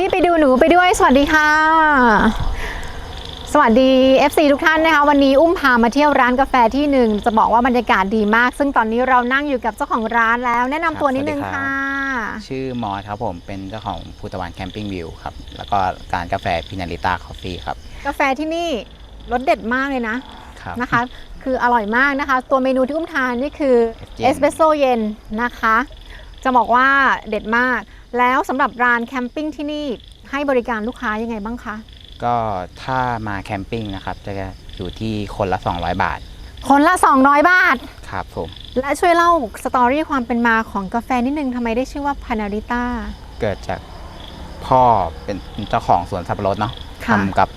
สวัสดีค่ะ สวัสดี FC ทุกท่านนะคะ วันนี้อุ้มพามาเที่ยวร้านกาแฟที่หนึ่งจะบอกว่าบรรยากาศดีมาก ซึ่งตอนนี้เรานั่งอยู่กับเจ้าของร้านแล้ว แนะนำตัวนิดนึงครับสวัสดีครัค่ะ ชื่อมอสครับผมเป็นเจ้าของภูตะวันแคมปิ้งวิวครับ แล้วก็การกาแฟพินาริต้าคอฟฟี่ครับกาแฟที่นี่รสเด็ดมากเลยนะ ครับ นะคะ คืออร่อยมากนะคะ ตัวเมนูที่อุ้มทานนี่คือ เอสเปรสโซเย็นนะคะ จะบอกว่าเด็ดมาก แล้วสำหรับร้านแคมปิ้งที่นี่ให้บริการลูกค้ายังไงบ้างคะ ก็ถ้ามาแคมปิ้งนะครับ จะอยู่ที่คนละ 200 บาทคนละ 200 บาท ครับผม และช่วยเล่าสตอรี่ความเป็นมาของกาแฟนิดนึงทำไมได้ชื่อว่าพานาริต้า เกิดจากพ่อเป็นเจ้าของสวนสับปะรดเนาะค่ะ ทำกับ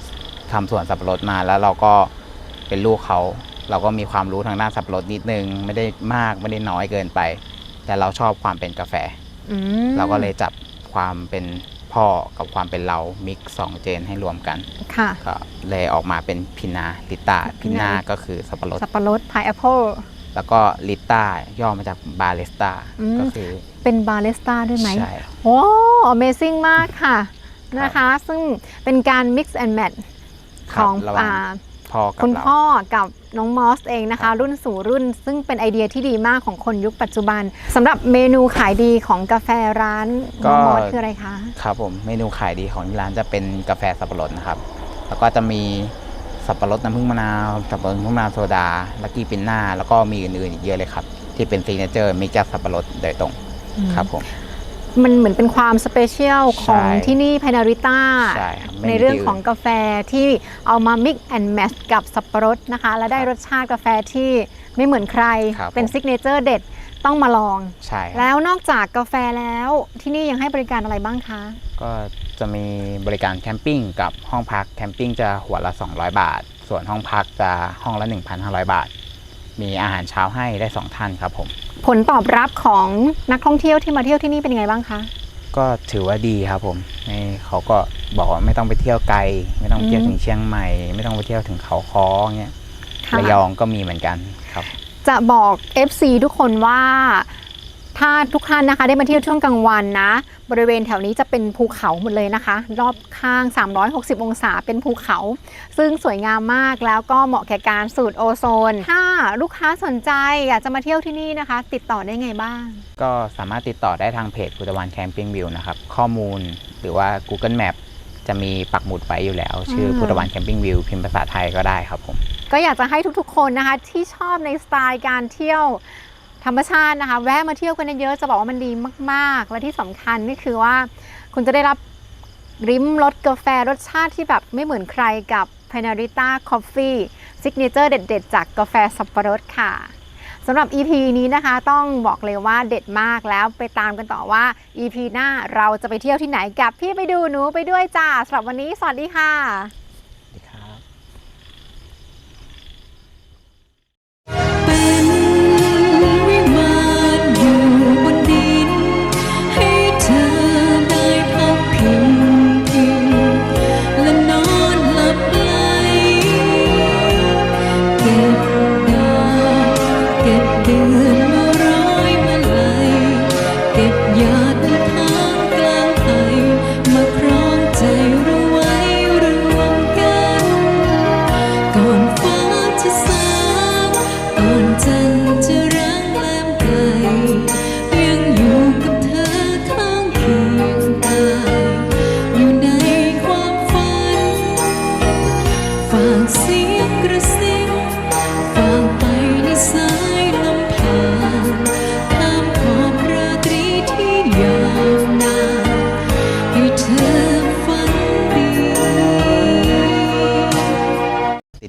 ทำสวนสับปะรดมาแล้วเราก็เป็นลูกเขา เราก็มีความรู้ทางด้านสับปะรดนิดนึง ไม่ได้มากไม่ได้น้อยเกินไป แต่เราชอบความเป็นกาแฟอืม เราก็เลยจับความเป็นพ่อกับความเป็นเรามิกซ์สองเจนให้รวมกันค่ะก็เลยออกมาเป็นพินาลิต้าพินาก็คือสับปะรดสับปะรดพายแอปเปิลแล้วก็ลิต้าย่อมาจากบาเลสต้าอืมก็คือเป็นบาเลสต้าด้วยไหมใช่โอ้ Amazing มากค่ะนะคะ ซึ่งเป็นการ mix and match คขรับองระหว่างอ่า พ่อกับคุณเราพ่อกับน้องมอสเองนะคะ รุ่นสู่รุ่น ซึ่งเป็นไอเดียที่ดีมากของคนยุคปัจจุบันสำหรับเมนูขายดีของกาแฟร้านน้องมอสคืออะไรคะครับผมเมนูขายดีของที่ร้านจะเป็นกาแฟสับปะรดนะครับ แล้วก็จะมีสับปะรดน้ำผึ้งมะนาวสับปะรดน้ำผึ้งมะนาวโซดาลักกี้ปินน่าแล้วก็มีอื่นๆอีกเยอะเลยครับ ที่เป็นซีเนเจอร์มิกซ์จากสับปะรดโดยตรงครับผม มันเหมือนเป็นความสเปเชียลของใช่ที่นี่พานาริต้าใช่ครับไม่มีในเรื่องที่อื่นของกาแฟที่เอามา mix and match กับสับปะรดนะคะ และได้รสชาติกาแฟที่ไม่เหมือนใครครับเป็นผม ซิกเนเจอร์เด็ดต้องมาลอง ใช่ครับแล้วนอกจากกาแฟแล้วที่นี่ยังให้บริการอะไรบ้างคะ ก็จะมีบริการแคมปิ้งกับห้องพักแคมปิ้งจะหัวละ 200 บาท ส่วนห้องพักจะห้องละ 1,500 บาท มีอาหารเช้าให้ได้ 2 ท่านครับผม ผลตอบรับของนักท่องเที่ยวที่มาเที่ยวที่นี่เป็นยังไงบ้างคะ ก็ถือว่าดีครับผมไม่เขาก็บอกว่าไม่ต้องไปเที่ยวไกล ไม่ต้องไปเที่ยวอืมถึงเชียงใหม่ ไม่ต้องไปเที่ยวถึงเขาคอเงี้ยค่ะ ระยองก็มีเหมือนกันครับ จะบอก FC ทุกคนว่า ถ้าทุกท่านนะคะได้มาเที่ยวช่วงกลางวันนะ บริเวณแถวนี้จะเป็นภูเขาหมดเลยนะคะ รอบข้าง 360 องศาเป็นภูเขา ซึ่งสวยงามมากแล้วก็เหมาะแก่การสูดโอโซน ถ้าลูกค้าสนใจอยากจะมาเที่ยวที่นี่นะคะ ติดต่อได้ไงบ้าง ก็สามารถติดต่อได้ทางเพจพุทธวันแคมปิ้งวิวนะครับ ข้อมูลหรือว่า Google Map จะมีปักหมุดไว้อยู่แล้ว ชื่ออืมพุทธวันแคมปิ้งวิวพิมพ์ภาษาไทยก็ได้ครับผม ก็อยากจะให้ทุกๆคนนะคะที่ชอบในสไตล์การเที่ยว ธรรมชาตินะคะ แวะมาเที่ยวกันเยอะจะบอกว่ามันดีมาก ๆ และที่สำคัญนี่คือว่า คุณจะได้รับริมรสกาแฟรสชาติที่แบบไม่เหมือนใครกับ p a n a r i t a Coffee Signature เด็ด ๆ จากกาแฟสับปะรดค่ะสำหรับ EP นี้นะคะต้องบอกเลยว่าเด็ดมากแล้วไปตามกันต่อว่า EP หน้าเราจะไปเที่ยวที่ไหนกับพี่ไปดูหนูไปด้วยจ้าสำหรับวันนี้สวัสดีค่ะ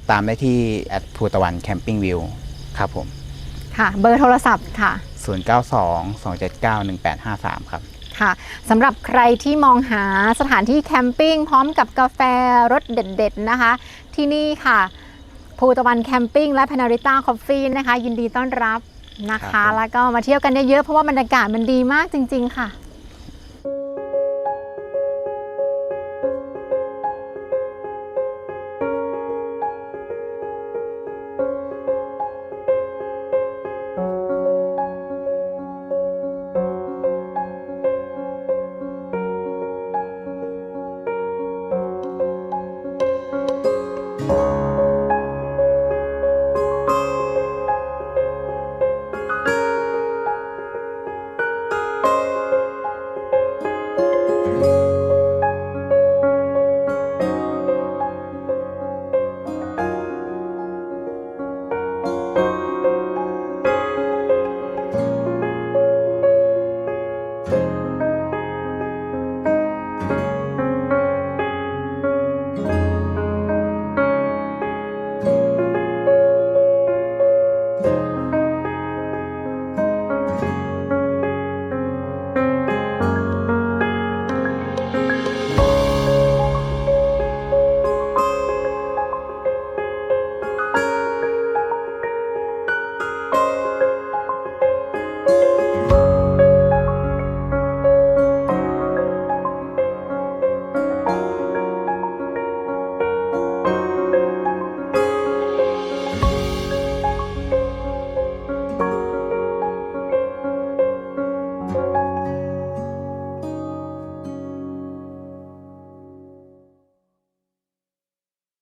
ติดตามได้ที่แอดภูตะวันแคมปิ้งวิวครับผม ค่ะ เบอร์โทรศัพท์ค่ะ 0922791853 ครับ ค่ะสำหรับใครที่มองหาสถานที่แคมปิ้งพร้อมกับกาแฟรสเด็ดๆนะคะ ที่นี่ค่ะภูตะวันแคมปิ้งและพานาริต้าคอฟฟี่นะคะ ยินดีต้อนรับนะครัคะ บผม แล้วก็มาเที่ยวกันเยอะๆเพราะว่าบรรยากาศมันดีมากจริง ๆ ค่ะ